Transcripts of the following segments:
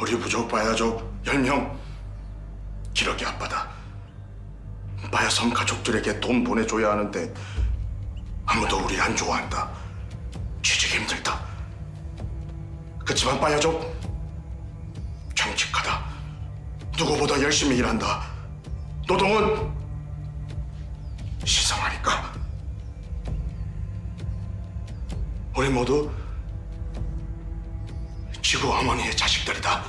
우리 부족 바야족 10명. 기러기 아빠다. 바야섬 가족들에게 돈 보내줘야 하는데 아무도 우리 안 좋아한다. 취직 힘들다. 그치만 바야족 정직하다. 누구보다 열심히 일한다. 노동은 시성하니까. 우리 모두 지구 어머니의 자식들이다.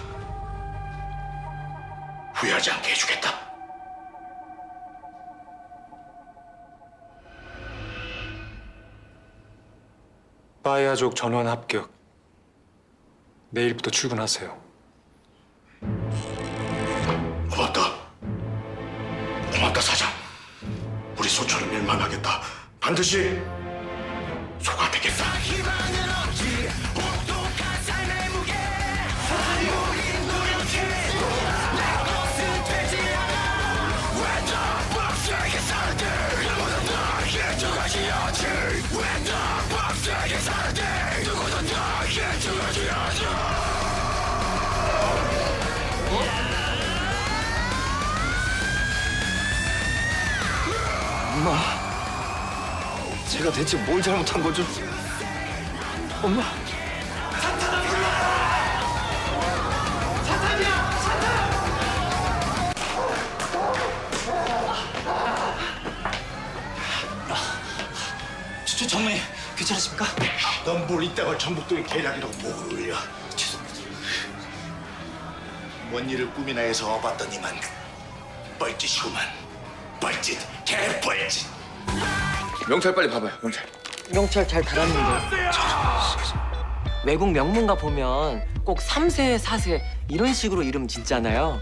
후회하지 않게 해주겠다. 바이아족 전원 합격. 내일부터 출근하세요. 고맙다. 고맙다 사장. 우리 소처를 밀만하겠다. 반드시 소가 되겠다. 엄마, 제가 대체 뭘 잘못한 거죠? 엄마. 저, 저 정말 괜찮으십니까? 넌 뭘 이따가 전북도의 계략이라고 목을 올려. 죄송합니다. 뭔 일을 꿈이나 해서 와봤더니만 뻘짓이구만. 뻘짓, 개뻘짓. 명찰 빨리 봐봐요, 명찰. 명찰 잘 달았는데 외국 명문가 보면 꼭 3세, 4세 이런 식으로 이름 짓잖아요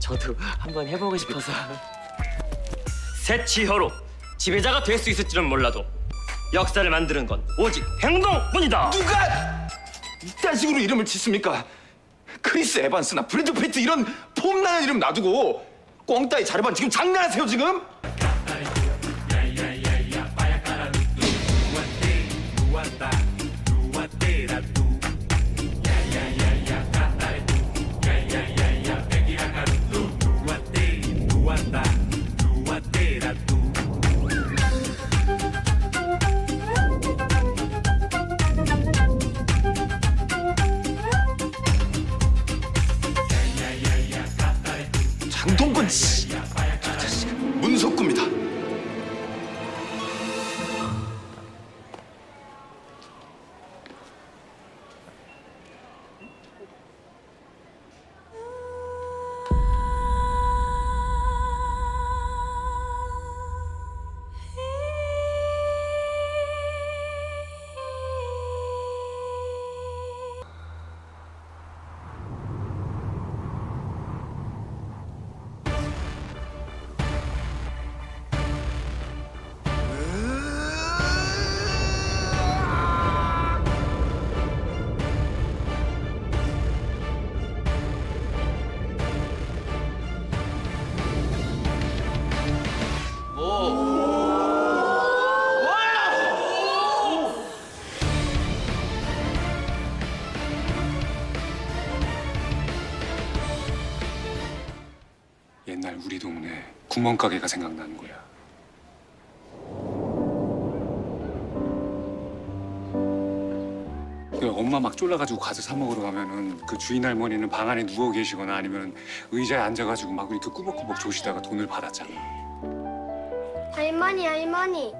저도 한번 해보고 싶어서 새치혀로 지배자가 될 수 있을지는 몰라도 역사를 만드는 건 오직 행동뿐이다. 누가 이딴 식으로 이름을 짓습니까? 크리스 에반스나 브래드 피트 이런 폼나는 이름 놔두고 꽝따이 자르반 지금 장난하세요 지금? 장동건 씨, 저 자식 문석구입니다. 옛날 우리 동네 구멍 가게가 생각나는 거야. 그 엄마 막 쫄라가지고 가서 사 먹으러 가면은 그 주인 할머니는 방 안에 누워 계시거나 아니면 의자에 앉아가지고 막 이렇게 꾸벅꾸벅 조시다가 돈을 받았잖아. 할머니 할머니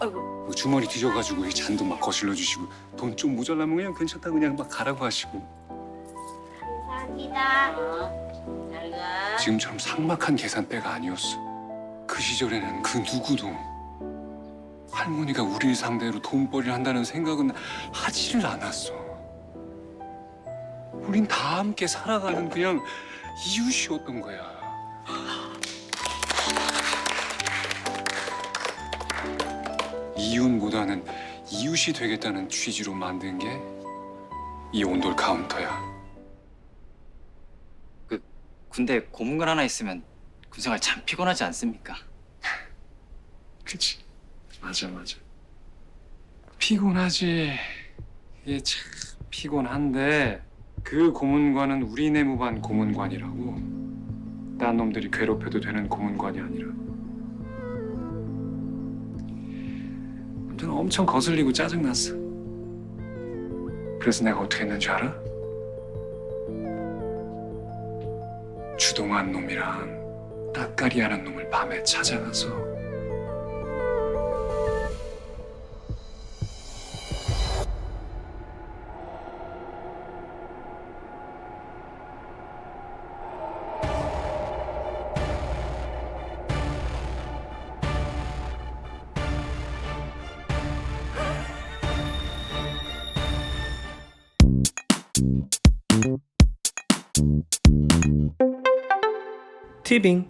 그 주머니 뒤져가지고 이 잔도 막 거실러 주시고 돈 좀 모자라면 그냥 괜찮다 그냥 막 가라고 하시고 감사합니다. 지금처럼 삭막한 계산대가 아니었어. 그 시절에는 그 누구도 할머니가 우리를 상대로 돈벌이를 한다는 생각은 하지를 않았어. 우린 다 함께 살아가는 그냥 이웃이었던 거야. 이웃보다는 이웃이 되겠다는 취지로 만든 게 이 온돌 카운터야. 그 군대 고문관 하나 있으면 군생활 참 피곤하지 않습니까? 그치. 맞아 맞아. 피곤하지. 이게 참 피곤한데 그 고문관은 우리 내무반 고문관이라고. 딴 놈들이 괴롭혀도 되는 고문관이 아니라. 아무튼 엄청 거슬리고 짜증났어. 그래서 내가 어떻게 했는지 알아? 주동한 놈이랑 따까리 하는 놈을 밤에 찾아가서 Tipping